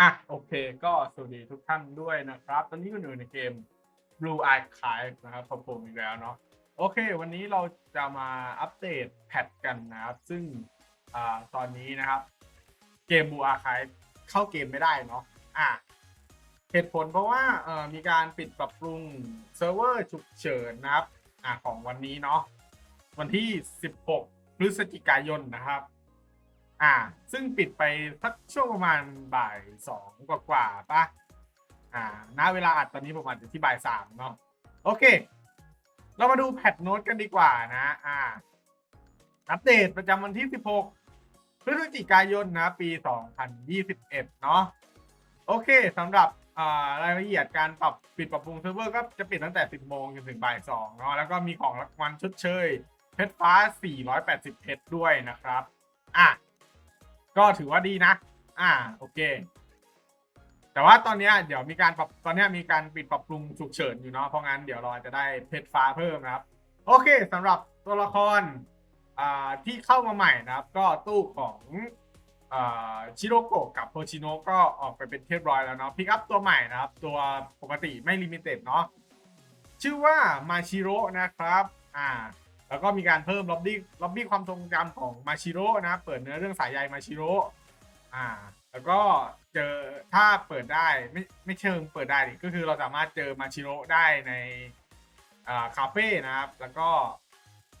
อะโอเค ก็สวัสดีทุกท่านด้วยนะครับ ตอนนี้ก็อยู่ในเกม Blue Archive นะครับผมผมอีกแล้วเนาะโอเค วันนี้เราจะมาอัปเดตแพทกันนะครับ ซึ่งอ่าตอนนี้นะครับ เกม Blue Archive เข้าเกมไม่ได้เนาะอะเหตุผลเพราะว่าเอ่อมีการปิดปรับปรุงเซิร์ฟเวอร์ฉุกเฉินนะครับอะของวันนี้เนาะวันที่ 16 พฤศจิกายนนะครับ อ่า ซึ่งปิดไปสักช่วงประมาณบ่ายสองกว่าๆปะอ่าณเวลาอัดตอนนี้ผมอาจจะที่บ่ายสามเนาะโอเค เรามาดูแพทโน้ตกันดีกว่านะ อ่า อัปเดตประจำวันที่ 16 พฤศจิกายนนะ ปี 2021 เนาะโอเคสำหรับอ่ารายละเอียดการปรับปิดปรับปรุงเซิร์ฟเวอร์ก็จะปิดตั้งแต่ 10 โมงจนถึงบ่าย 2 เนาะแล้วก็มีของรางวัลชดเชย เพชรฟ้า 480 เพชรด้วยนะครับ อะ ก็ถือว่าดีนะ อ่า โอเค แต่ว่าตอนนี้เดี๋ยวมีการปรับตอนนี้มีการปิดปรับปรุงฉุกเฉินอยู่เนาะเพราะงั้นเดี๋ยวเราอาจะได้เพชรฟ้าเพิ่มนะครับ โอเคสำหรับตัวละครอ่าที่เข้ามาใหม่นะครับ ก็ตู้ของอ่าชิโรโกะกับโพชิโนก็ออกไปเป็นเรียบร้อยแล้วเนาะพิกอัพตัวใหม่นะครับ ตัวปกติไม่ลิมิเต็ดเนาะชื่อว่ามาชิโร่นะครับ อ่า แล้วก็มีการเพิ่มล็อบบี้ล็อบบี้ความทรงจำของมาชิโร่นะครับเปิดเนื้อเรื่องสายใยมาชิโร่อ่า แล้วก็เจอถ้าเปิดได้ไม่ไม่เชิงเปิดได้ก็คือเราสามารถเจอมาชิโร่ได้ในอ่าคาเฟ่นะครับ แล้วก็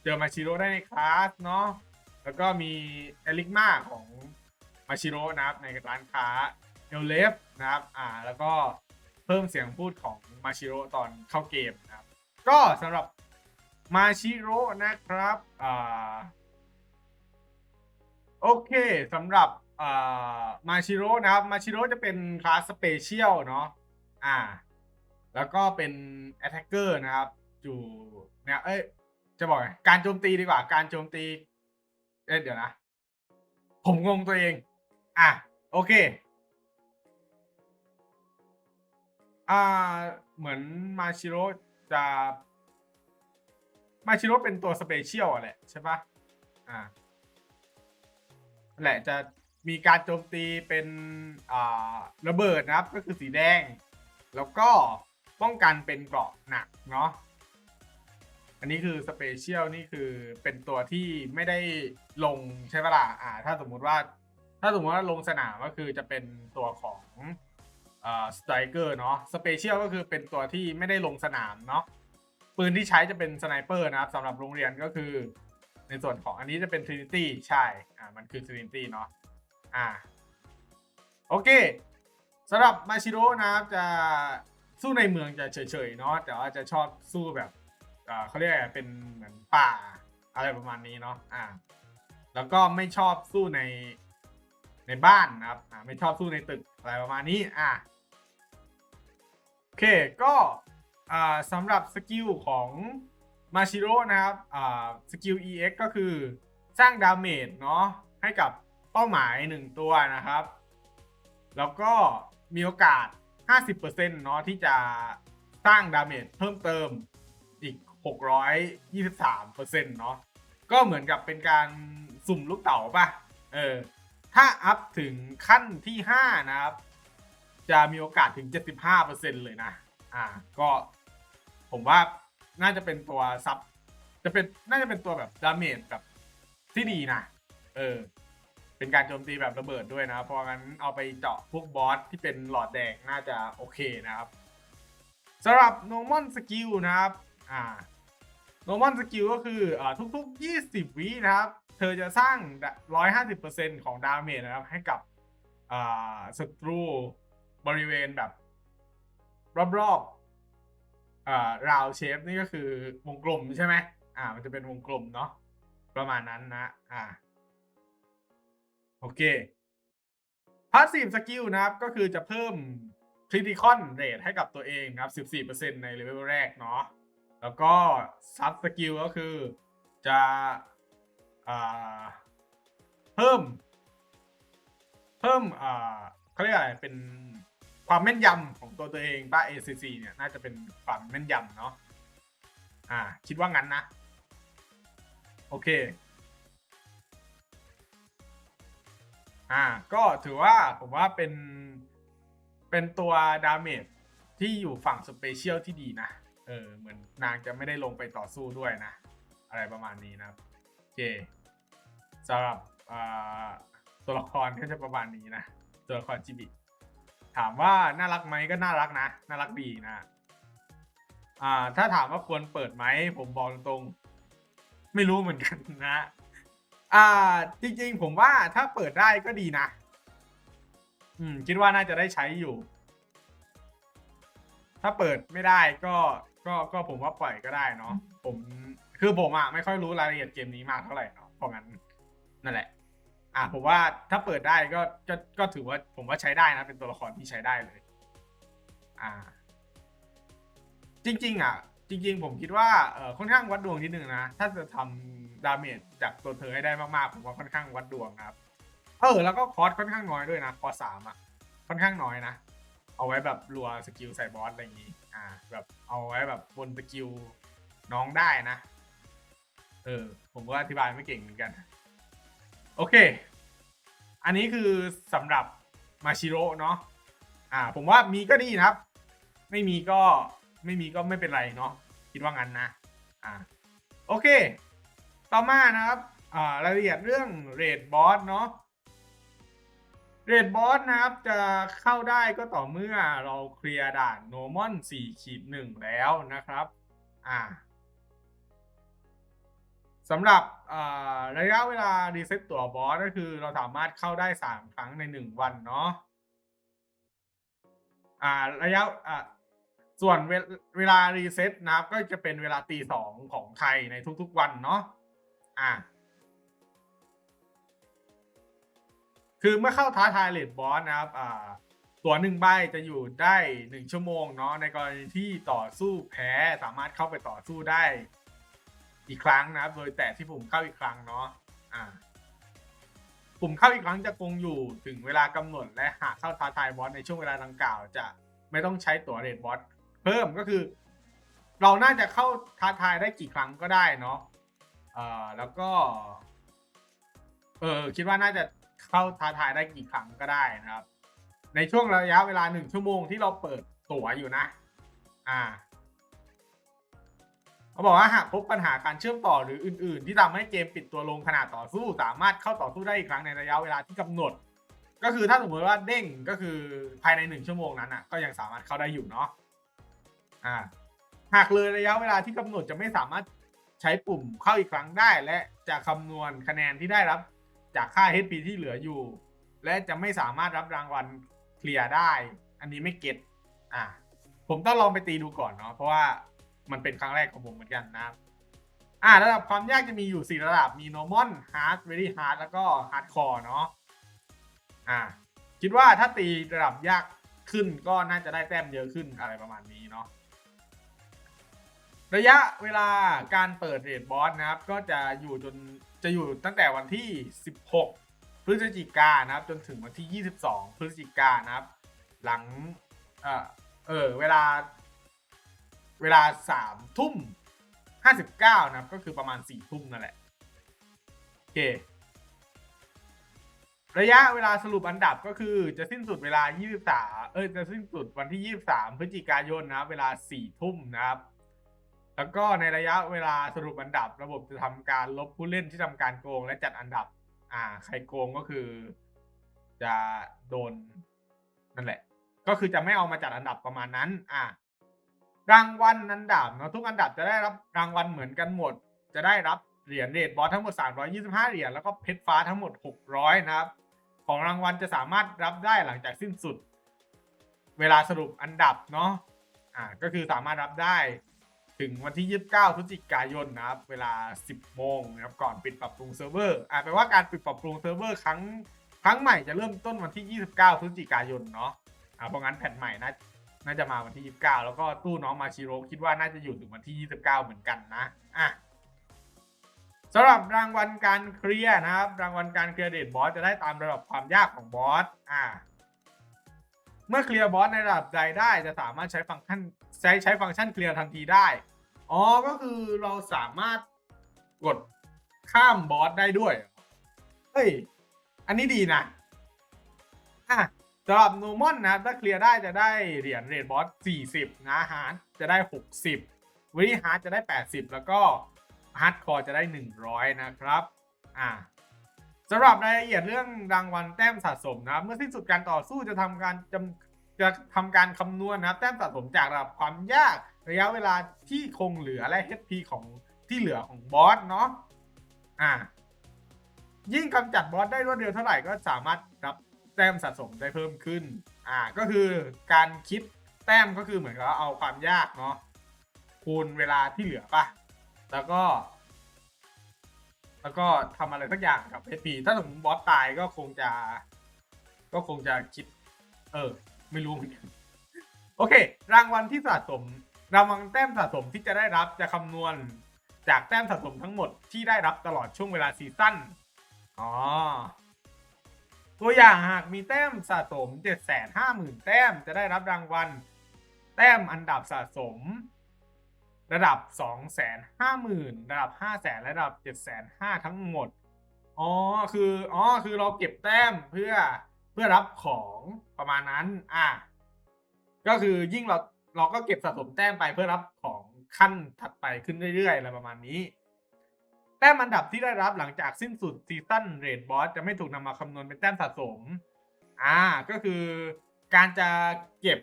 เจอมาชิโร่ได้ในคลาสเนาะแล้วก็มีเอลิกมาของมาชิโร่นะครับในร้านค้าเอลเลฟนะครับอ่าแล้วก็เพิ่มเสียงพูดของมาชิโร่ตอนเข้าเกมนะครับ ก็สำหรับ มาชิโร่นะครับอ่าโอเคสำหรับอ่ามาชิโร่นะครับ มาชิโร่จะเป็นคลาสสเปเชียลเนาะอ่า แล้วก็เป็น attacker นะครับอยู่เนี่ยเอ้ย จะบอกไงการโจมตีดีกว่า การโจมตี เอ้ยเดี๋ยวนะ ผมงงตัวเอง อะ โอเคอ่าเหมือนมาชิโร่จะ มาชิโร่เป็นตัวสเปเชียลอะแหละใช่ปะอ่าแหละจะมีการโจมตีเป็นอ่าระเบิดนะครับ ก็คือสีแดง แล้วก็ป้องกันเป็นเกราะหนักเนาะอันนี้คือสเปเชียลนี่คือเป็นตัวที่ไม่ได้ลงใช่ปะล่ะอ่า ถ้าสมมุติว่า ถ้าสมมติว่าลงสนามก็คือจะเป็นตัวของอ่าสไตรเกอร์เนาะสเปเชียลก็คือเป็นตัวที่ไม่ได้ลงสนามเนาะ ปืนที่ใช้จะเป็นสไนเปอร์นะครับสำหรับโรงเรียนก็คือ ในส่วนของอันนี้จะเป็น Trinity ใช่อ่ามันคือ Trinity เนาะอ่าโอเคสำหรับมาชิโร่นะครับจะสู้ในเมืองจะเฉยๆเนาะแต่ว่าจะชอบสู้แบบอ่าเขาเรียกอะไรเป็นเหมือนป่าอะไรประมาณนี้เนาะอ่าแล้วก็ไม่ชอบสู้ในในบ้านนะครับอ่าไม่ชอบสู้ในตึกอะไรประมาณนี้อ่าโอเคก็ สำหรับสกิลของมาชิโร่นะครับสกิล EX ก็คือสร้างดาเมจเนาะให้กับเป้าหมายหนึ่งตัวนะครับ แล้วก็มีโอกาส 50%เนาะที่จะสร้างดาเมจเพิ่มเติมอีก 623%เนาะก็เหมือนกับเป็นการสุ่มลูกเต๋าป่ะ เออ ถ้าอัพถึงขั้นที่ 5 นะครับ จะมีโอกาสถึง 75%เลยนะ อ่า ก็ ผมว่าน่าจะเป็นตัวซับ จะเป็นน่าจะเป็นตัวแบบดาเมจแบบที่ดีนะ เออ เป็นการโจมตีแบบระเบิดด้วยนะ เพราะงั้นเอาไปเจาะพวกบอสที่เป็นหลอดแดงน่าจะโอเคนะครับสำหรับ normal skill นะครับ อ่า normal skill ก็คืออ่าทุกๆ 20 วินะครับ เธอจะสร้าง 150%ของดาเมจนะครับ ให้กับอ่าศัตรูบริเวณแบบ รอบๆ ราวเชฟนี่ก็คือวงกลมใช่ไหมอ่า มันจะเป็นวงกลมเนาะประมาณนั้นนะ อ่า โอเค Passive Skill นะครับ ก็คือจะเพิ่ม Critical Rate ให้กับตัวเองนะครับ 14%ในเลเวลแรกเนาะแล้วก็ Sub Skill ก็คือจะอ่าเพิ่ม เพิ่มอ่าเขาเรียกอะไรเป็น ความแม่นยำของตัวตัวเองป้า ACC เนี่ยน่าจะเป็นความแม่นยำเนาะอ่า คิดว่างั้นนะ โอเค อ่า ก็ถือว่าผมว่าเป็น เป็นตัวดาเมจที่อยู่ฝั่งสเปเชียลที่ดีนะ เออ เหมือนนางจะไม่ได้ลงไปต่อสู้ด้วยนะ อะไรประมาณนี้นะโอเคสำหรับตัวละครก็จะประมาณนี้นะ ตัวละครจิบิ ถามว่าน่ารักไหมก็น่ารักนะ น่ารักดีนะ อ่า ถ้าถามว่าควรเปิดไหมผมบอกตรงๆ ไม่รู้เหมือนกันนะ อ่า จริงๆ ผมว่าถ้าเปิดได้ก็ดีนะ อืม คิดว่าน่าจะได้ใช้อยู่ ถ้าเปิดไม่ได้ก็ก็ก็ผมว่าปล่อยก็ได้เนาะผมคือผมอะไม่ค่อยรู้รายละเอียดเกมนี้มากเท่าไหร่เนาะเพราะงั้นนั่นแหละ อะผมว่าถ้าเปิดได้ก็ก็ก็ถือว่าผมว่าใช้ได้นะ เป็นตัวละครที่ใช้ได้เลย อ่า จริง ๆ อะ จริง ๆ ผมคิดว่าเออค่อนข้างวัดดวงนิดนึงนะ ถ้าจะทำดาเมจจากตัวเธอให้ได้มากๆ ผมว่าค่อนข้างวัดดวงครับ เออ แล้วก็คอสค่อนข้างน้อยด้วยนะ คอสสามอะ ค่อนข้างน้อยนะ เอาไว้แบบรัวสกิลใส่บอสอะไรอย่างนี้ อ่า แบบเอาไว้แบบบนสกิลน้องได้นะ เออ ผมก็อธิบายไม่เก่งเหมือนกัน โอเค อันนี้คือสำหรับมาชิโร่เนาะอ่าผมว่ามีก็ดีนะครับ ไม่มีก็ไม่มีก็ไม่เป็นไรเนาะคิดว่างั้นนะอ่าโอเค ต่อมานะครับอ่ารายละเอียดเรื่องเรดบอสเนาะเรดบอสนะครับจะเข้าได้ก็ต่อเมื่อเราเคลียร์ด่านโนมอน4ขีด1แล้วนะครับ อ่า สำหรับระยะเวลารีเซ็ตตัวบอสก็คือเราสามารถเข้าได้ 3 ครั้งใน 1 วันเนาะอ่าระยะอ่าส่วนเวลเวลารีเซ็ตนะครับ ก็จะเป็นเวลาตีสองของไทยในทุกๆวันเนาะอ่าคือเมื่อเข้าท้าทายเลดบอสนะครับอ่าตัวหนึ่งใบจะอยู่ได้หนึ่งชั่วโมงเนาะในกรณีที่ต่อสู้แพ้สามารถเข้าไปต่อสู้ได้ อีกครั้งนะครับ โดยแต่ที่ปุ่มเข้าอีกครั้งเนาะอ่าปุ่มเข้าอีกครั้งจะคงอยู่ถึงเวลากำหนด และหากเข้าท้าทายบอสในช่วงเวลาดังกล่าว จะไม่ต้องใช้ตั๋วเรดบอสเพิ่มก็คือ เราน่าจะเข้าท้าทายได้กี่ครั้งก็ได้เนาะเอ่อแล้วก็ เออคิดว่าน่าจะเข้าท้าทายได้กี่ครั้งก็ได้นะครับ ในช่วงระยะเวลาหนึ่งชั่วโมงที่เราเปิดตั๋วอยู่นะ อ่า เขาบอกว่าหากพบปัญหาการเชื่อมต่อหรืออื่น ๆ ที่ทำให้เกมปิดตัวลงขณะต่อสู้ สามารถเข้าต่อสู้ได้อีกครั้งในระยะเวลาที่กำหนด ก็คือถ้าสมมติว่าเด้งก็คือภายในหนึ่งชั่วโมงนั้นอะก็ยังสามารถเข้าได้อยู่เนาะอ่าหากเลยระยะเวลาที่กำหนดจะไม่สามารถใช้ปุ่มเข้าอีกครั้งได้ และจะคำนวณคะแนนที่ได้รับ จากค่า HP ที่เหลืออยู่ และจะไม่สามารถรับรางวัลเคลียร์ได้ อันนี้ไม่เก็ตอ่าผมต้องลองไปตีดูก่อนเนาะเพราะว่า มันเป็นครั้งแรกของผมเหมือนกันนะครับอ่าระดับความยากจะมีอยู่ 4 ระดับมี normal hard very hard แล้วก็ hardcore เนาะอ่าคิดว่าถ้าตีระดับยากขึ้นก็น่าจะได้แต้มเยอะขึ้นอะไรประมาณนี้เนาะระยะเวลาการเปิดเรดบอสนะครับ ก็จะอยู่จนจะอยู่ตั้งแต่วันที่ 16 พฤศจิกายนนะครับ จนถึงวันที่ 22 พฤศจิกายนนะครับ หลังเออเออเวลา เวลาสามทุ่มห้าสิบเก้านะครับ ก็คือประมาณสี่ทุ่มนั่นแหละ โอเค ระยะเวลาสรุปอันดับก็คือจะสิ้นสุดเวลา 23 เออจะสิ้นสุดวันที่ 23 พฤศจิกายนนะครับ เวลา 4 ทุ่มนะครับ แล้วก็ในระยะเวลาสรุปอันดับ ระบบจะทำการลบผู้เล่นที่ทำการโกงและจัดอันดับ อ่า ใครโกงก็คือ จะโดนนั่นแหละ ก็คือจะไม่เอามาจัดอันดับประมาณนั้น อ่า รางวัลอันดับเนาะทุกอันดับจะได้รับรางวัลเหมือนกันหมด จะได้รับเหรียญเรดบอสทั้งหมด 325 เหรียญแล้วก็เพชรฟ้าทั้งหมด 600 นะครับ ของรางวัลจะสามารถรับได้หลังจากสิ้นสุด เวลาสรุปอันดับเนาะอ่าก็คือสามารถรับได้ถึงวันที่ 29 พฤศจิกายนนะครับ เวลา 10 โมงนะครับก่อนปิดปรับปรุงเซิร์ฟเวอร์อ่าแปลว่าการปิดปรับปรุงเซิร์ฟเวอร์ครั้งครั้งใหม่จะเริ่มต้นวันที่ 29 พฤศจิกายนเนาะอ่าเพราะงั้นแผ่นใหม่นะ น่าจะมาวันที่ 29 แล้วก็ตู้น้องมาชิโร่คิดว่าน่าจะอยู่ถึงวันที่ 29 เหมือนกันนะอะสำหรับรางวัลการเคลียร์นะครับ รางวัลการเคลียร์เดดบอสจะได้ตามระดับความยากของบอสอ่าเมื่อเคลียร์บอสในระดับใดได้จะสามารถใช้ฟังก์ชันใช้ใช้ฟังก์ชันเคลียร์ทันทีได้อ๋อก็คือเราสามารถกดข้ามบอสได้ด้วยเหรอเฮ้ยอันนี้ดีนะอะ สำหรับนูมอนนะถ้าเคลียร์ได้จะได้เหรียญเรดบอส40 นะฮาร์ดจะได้ 60วิฮาร์ดจะได้ 80 แล้วก็ฮาร์ดคอร์จะได้ 100 นะครับอ่าสำหรับรายละเอียดเรื่องรางวัลแต้มสะสมนะเมื่อสิ้นสุดการต่อสู้จะทำการจำจะทำการคำนวณนะแต้มสะสมจากระดับความยากระยะเวลาที่คงเหลือและ HP ของที่เหลือของบอสเนาะอ่ายิ่งกำจัดบอสได้รวดเร็วเท่าไหร่ก็สามารถรับ แต้มสะสมได้เพิ่มขึ้น อ่า ก็คือการคิดแต้มก็คือเหมือนกับเอาความยากเนาะคูณเวลาที่เหลือป่ะ แล้วก็ แล้วก็ทำอะไรสักอย่างกับ HP ถ้าสมมติบอสตายก็คงจะ ก็คงจะคิด เออ ไม่รู้เหมือนกันโอเค รางวัลที่สะสม รางวัลแต้มสะสมที่จะได้รับจะคำนวณจากแต้มสะสมทั้งหมดที่ได้รับตลอดช่วงเวลาซีซั่น อ๋อ ตัวอย่างหากมีแต้มสะสม 750,000 แต้มจะได้รับรางวัล แต้มอันดับสะสม ระดับ 250,000 ระดับ 500,000และระดับ 750,000 ทั้งหมด อ๋อ คือ อ๋อ คือเราเก็บแต้มเพื่อ เพื่อรับของประมาณนั้น อะ ก็คือยิ่งเรา เราก็เก็บสะสมแต้มไปเพื่อรับของขั้นถัดไปขึ้นเรื่อยๆ อะไรประมาณนี้ แต้มอันดับที่ได้รับหลังจากสิ้นสุดซีซั่นเรดบอสจะไม่ถูกนำมาคำนวณเป็นแต้มสะสม อ่า ก็คือการจะเก็บ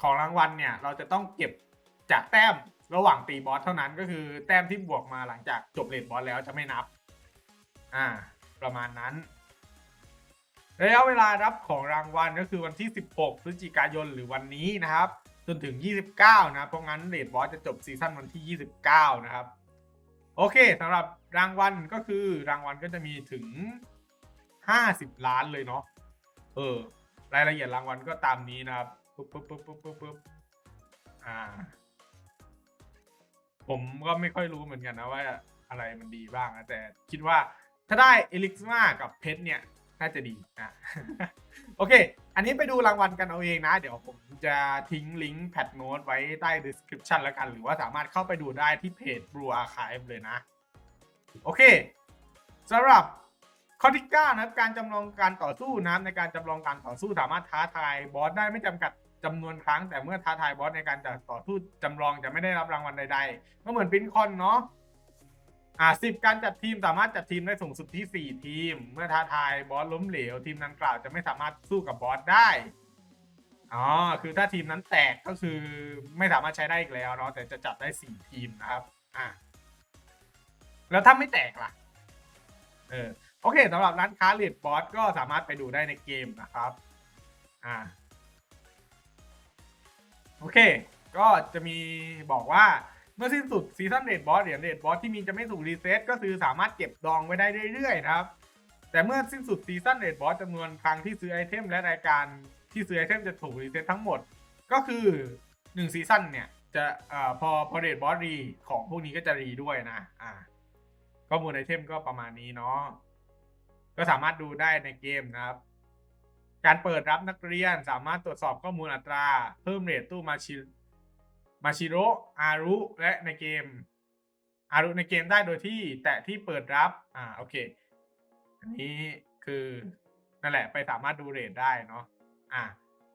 ของรางวัลเนี่ย เราจะต้องเก็บจากแต้มระหว่างตีบอสเท่านั้นก็คือแต้มที่บวกมาหลังจากจบเรดบอสแล้วจะไม่นับ อ่า ประมาณนั้นระยะเวลารับของรางวัลก็คือวันที่ 16 พฤศจิกายนหรือวันนี้นะครับ จนถึง 29 นะ เพราะงั้นเรดบอสจะจบซีซั่นวันที่ 29 นะครับ โอเคสำหรับรางวัลก็คือรางวัลก็จะมีถึง 50 ล้านเลยเนาะเออ รายละเอียดรางวัลก็ตามนี้นะครับปุ๊บปุ๊บปุ๊บปุ๊บปุ๊บปุ๊บอ่า ผมก็ไม่ค่อยรู้เหมือนกันนะว่าอะไรมันดีบ้างนะแต่คิดว่าถ้าได้เอลิกซ์มากับเพชรเนี่ย น่าจะดีอะโอเค อันนี้ไปดูรางวัลกันเอาเองนะ เดี๋ยวผมจะทิ้งลิงก์แพทโน้ตไว้ใต้ description แล้วกัน หรือว่าสามารถเข้าไปดูได้ที่เพจ Blue Archive เลยนะ โอเคสำหรับข้อที่9นะครับการจำลองการต่อสู้นะในการจำลองการต่อสู้สามารถท้าทายบอสได้ไม่จำกัดจำนวนครั้งแต่เมื่อท้าทายบอสในการจัดต่อสู้จำลองจะไม่ได้รับรางวัลใดๆก็เหมือนปินคอนเนาะ อ่าสิบการจัดทีมสามารถจัดทีมได้สูงสุดที่ 4 ทีม เมื่อท้าทายบอสล้มเหลว ทีมนั้นกล่าวจะไม่สามารถสู้กับบอสได้อ๋อคือถ้าทีมนั้นแตกก็คือไม่สามารถใช้ได้อีกแล้วเนาะแต่จะจัดได้ 4 ทีมนะครับอ่าแล้วถ้าไม่แตกล่ะเออโอเคสำหรับร้านค้าเลดบอสก็สามารถไปดูได้ในเกมนะครับอ่าโอเค ก็จะมีบอกว่า มื่อสิ้นสุดซีซั่นเรดบอสเหรียญเรดบอสที่มีจะไม่ถูกรีเซ็ตก็คือสามารถเก็บดองไว้ได้เรื่อยๆครับแต่เมื่อสิ้นสุดซีซั่นเรดบอสจำนวนครั้งที่ซื้อไอเทมและรายการที่ซื้อไอเทมจะถูกรีเซ็ตทั้งหมด ก็คือ1ซีซั่นเนี่ยจะอ่อพอพอเรดบอสรีของพวกนี้ก็จะรีด้วยนะอ่าข้อมูลไอเทมก็ประมาณนี้เนาะก็สามารถดูได้ในเกมนะครับ การเปิดรับนักเรียนสามารถตรวจสอบข้อมูลอัตรา เพิ่มเรทตู้มาชิ มาชิโร่อารุและในเกมอารุในเกมได้โดยที่แตะที่เปิดรับอ่าโอเค อันนี้คือนั่นแหละไปสามารถดูเรทได้เนาะอ่า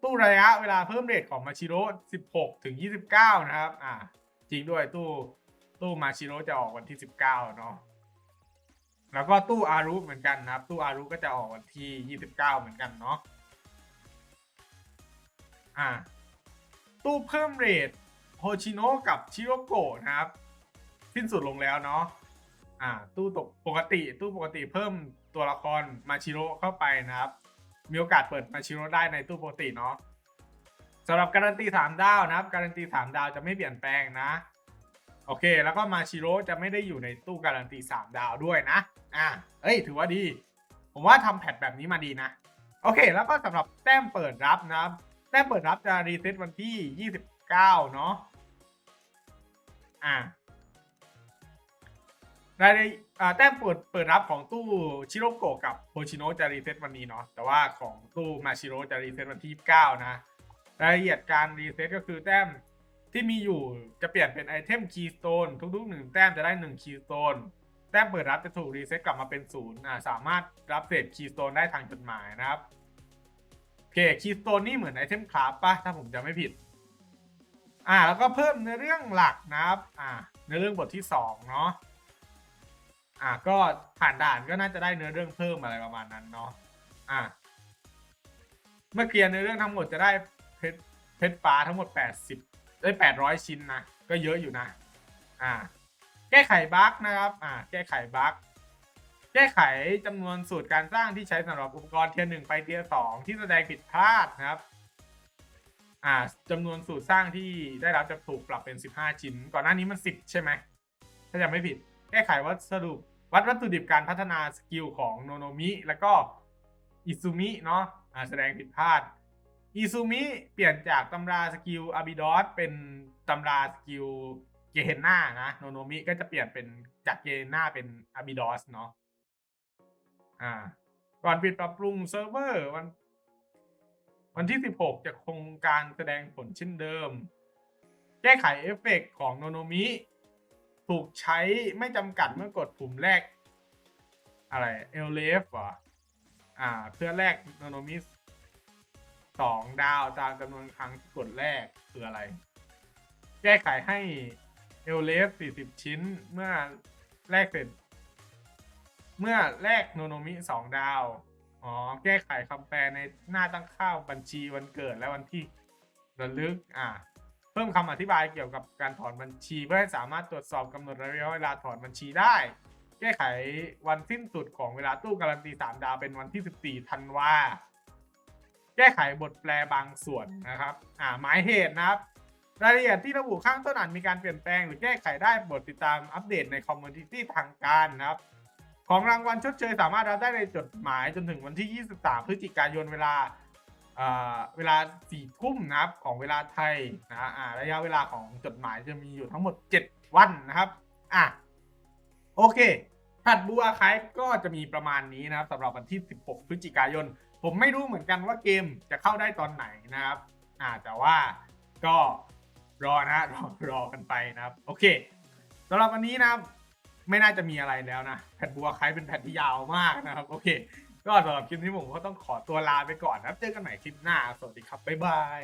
ตู้ระยะเวลาเพิ่มเรทของมาชิโร่16 ถึง 29 นะครับอ่าจริงด้วยตู้ตู้มาชิโร่จะออกวันที่ 19 เนาะแล้วก็ตู้อารุเหมือนกันนะครับ ตู้อารุก็จะออกวันที่ 29 เหมือนกันเนาะอ่าตู้เพิ่มเรท ชิโนะกับชิโรโกะนะครับ สิ้นสุดลงแล้วเนาะอ่าตู้ตกปกติตู้ปกติเพิ่มตัวละครมาชิโร่เข้าไปนะครับ มีโอกาสเปิดมาชิโร่ได้ในตู้ปกติเนาะสำหรับการันตีสามดาวนะครับ การันตีสามดาวจะไม่เปลี่ยนแปลงนะ โอเค แล้วก็มาชิโร่จะไม่ได้อยู่ในตู้การันตีสามดาวด้วยนะอ่าเอ้ยถือว่าดี ผมว่าทำแพทแบบนี้มาดีนะโอเค แล้วก็สำหรับแต้มเปิดรับนะครับ แต้มเปิดรับจะรีเซ็ตวันที่ 29 เนาะ อ่ารายละอ่าแต้มเปิดเปิดรับของตู้ชิโรโกะกับโฮชิโนะจะรีเซ็ตวันนี้เนาะแต่ว่าของตู้มาชิโร่จะรีเซ็ตวันที่9นะรายละเอียดการรีเซ็ตก็คือแต้มที่มีอยู่จะเปลี่ยนเป็นไอเทมคีย์สโตนทุกๆหนึ่งแต้มจะได้1คีย์สโตนแต้มเปิดรับจะถูกรีเซ็ตกลับมาเป็นศูนย์สามารถรับเศษคีย์สโตนได้ทางจดหมายนะครับโอเคคีสโตนนี่เหมือนไอเทมคราฟป่ะถ้าผมจำไม่ผิด อ่าแล้วก็เพิ่มในเรื่องหลักนะครับอ่าในเรื่องบทที่สองเนาะอ่าก็ผ่านด่านก็น่าจะได้เนื้อเรื่องเพิ่มอะไรประมาณนั้นเนาะอ่าเมื่อเคลียร์ในอเรื่องทั้งหมดจะได้เพชรเพชรฟ้าทั้งหมด 80 ได้ 800 ชิ้นนะก็เยอะอยู่นะอ่าแก้ไขบั๊กนะครับอ่าแก้ไขบั๊กแก้ไขจำนวนสูตรการสร้างที่ใช้สำหรับอุปกรณ์เทียร์หนึ่งไปเทียร์สองที่แสดงผิดพลาดนะครับ อ่าจำนวนสูตรสร้างที่ได้รับจะถูกปรับเป็น 15 ชิ้น ก่อนหน้านี้มัน 10 ใช่ไหม ถ้าจำไม่ผิด แก้ไขวัสดุวัดวัตถุดิบการพัฒนาสกิลของโนโนมิ แล้วก็อิซูมิเนาะอ่าแสดงผิดพลาดอิซูมิเปลี่ยนจากตำราสกิลอาบิดอสเป็นตำราสกิลเกเฮนนานะโนโนมิก็จะเปลี่ยนเป็นจากเกเฮนนาเป็นอาบิดอสเนาะอ่าก่อนปิดปรับปรุงเซิร์ฟเวอร์วัน วันที่ 16 จะคงการแสดงผลเช่นเดิม แก้ไขเอฟเฟกต์ของโนโนมิถูกใช้ไม่จำกัดเมื่อกดปุ่มแรก อะไรเอลเลฟเหรออ่า เพื่อแลกโนโนมิสองดาวตามจำนวนครั้งที่กดแรกคืออะไร แก้ไขให้เอลเลฟ40 ชิ้นเมื่อแลกเสร็จ เมื่อแลกโนโนมิสองดาว อ๋อ แก้ไขคำแปลในหน้าตั้งค่าบัญชีวันเกิดและวันที่ระลึก อ่า เพิ่มคำอธิบายเกี่ยวกับการถอนบัญชีเพื่อให้สามารถตรวจสอบกำหนดระยะเวลาถอนบัญชีได้ แก้ไขวันสิ้นสุดของเวลาตู้การันตี 3 ดาวเป็นวันที่ 14ธันวาแก้ไขบทแปลบางส่วนนะครับ อ่า หมายเหตุนะครับ รายละเอียดที่ระบุข้างต้นอาจมีการเปลี่ยนแปลง หรือแก้ไขได้โปรดติดตามอัปเดตในคอมมูนิตี้ทางการนะครับ ของรางวัลชดเชยสามารถรับได้ในจดหมายจนถึงวันที่ 23 พฤศจิกายนเวลาเเวลา4ทุ่มนะครับของเวลาไทยนะอ่าระยะเวลาของจดหมายจะมีอยู่ทั้งหมด 7 วันนะครับอะโอเคแพทบูอาคายก็จะมีประมาณนี้นะครับสำหรับวันที่ 16 พฤศจิกายน ผมไม่รู้เหมือนกันว่าเกมจะเข้าได้ตอนไหนนะครับอ่าแต่ว่าก็รอนะรอรอกันไปนะครับ โอเคสำหรับวันนี้นะครับ ไม่น่าจะมีอะไรแล้วนะแผ่นบัวคล้ายเป็นแผ่นที่ยาวมากนะครับโอเค ก็สำหรับคลิปนี้ผมก็ต้องขอตัวลาไปก่อนนะเจอกันใหม่คลิปหน้า สวัสดีครับบ๊ายบาย